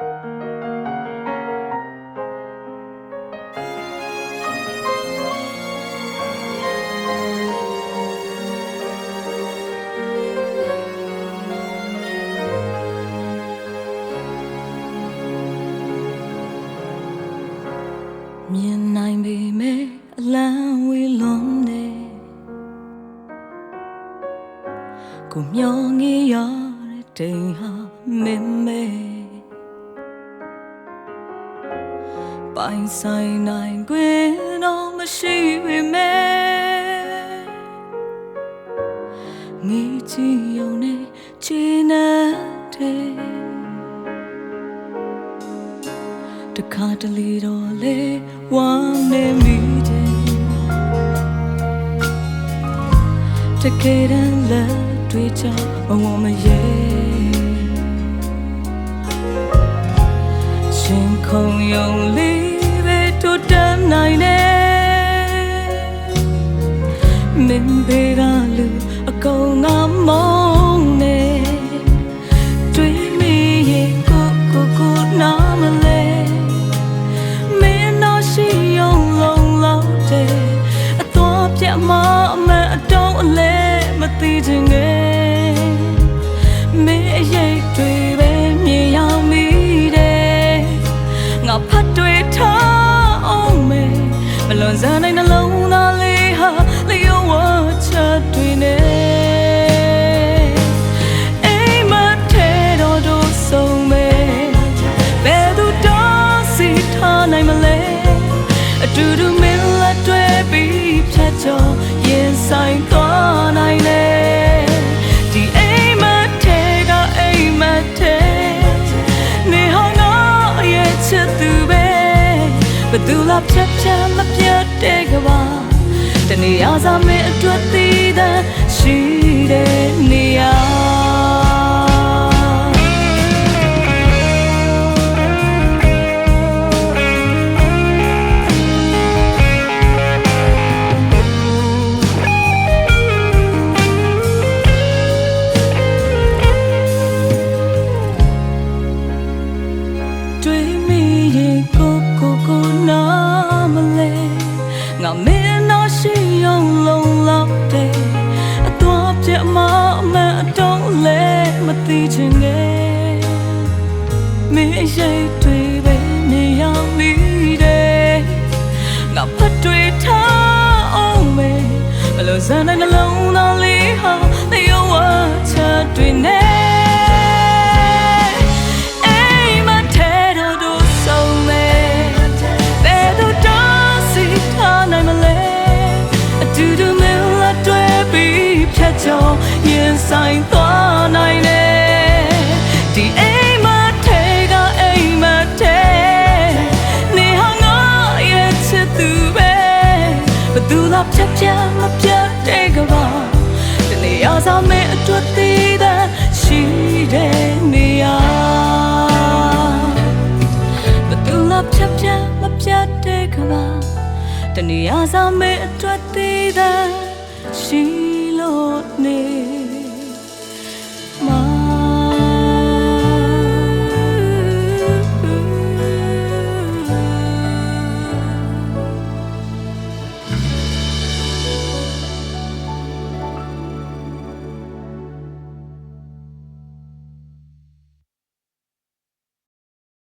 မြင်နိုင်ပေမဲ့အလံဝေလွန်နေကိုမျောငေးရတဲ့တိမ်ဟာမင်းမဲ ပိုင်ဆိုင်နိုင်ခွင့်တော့မရှိပေမဲ့ငေးချီယုံနေချီနေတဲ့တခါတလေတော့လေဝမ်းနေမိတယ်တကယ်တမ်းလက်တွေ့ချမဝမရဲရှင်ခုံယုံလေးပဲ တို့တမ်းနိုင်တယ်မင်းဘေကလူအကုန်ငါမောင်းနေတွေ့မိရင်ကိုကိုကိုနားမလဲမင်းတော့ရှိယုံလုံးလုံးတဲ့အတော်ပြတ်မအမန်အတုံးအလဲမသိချင်ငယ်မင်းအရေးတွေ တူတူမင်းလက်တွဲပြီးဖြတ်ကျော်ရင်ဆိုင်သွားနိုင်တယ်ဒီအိမ်မထဲကအိမ်မထဲနေဟောင်းတော့ရဲ့ချစ်သူပဲဘယ်သူလားဖြတ်ဖြတ်မပြတ်တဲ့ကဘာတနေ့အားစားမင်းအတွက်တည်တဲ့ရှိတဲ့နေ တွေ့မိရင်ကိုကိုကိုနာမလဲငါမင်းတော့ရှိအောင်လုံးလောက်တဲ့အတော်ပြတ်မအမှန်အတုံးလဲမသိချင်ငယ်မင်းရိတ်တွေပဲမြင်ရောက်မိတယ်ငါဖတ်တွေ့ထားအောင်မေမလို့စမ်းတဲ့နှလုံးသားလေးဟာလျောဝချက်တွေနဲ့ ကျော်ရင်ဆိုင်သွားနိုင်တယ်ဒီအိမ်မထဲကအိမ်မထဲနေဟာငါရဲ့ချစ်သူပဲဘယ်သူလားဖြတ်ဖြတ်မပြတ်တဲ့ကဘာတနေ့အားစားမဲ့အတွက်တည်တဲ့ရှိတဲ့နေရာဘသူလာဖြတ်ဖြတ်မပြတ်တဲ့ကဘာတနေ့အားစားမဲ့အတွက်တည်တဲ့ရှိ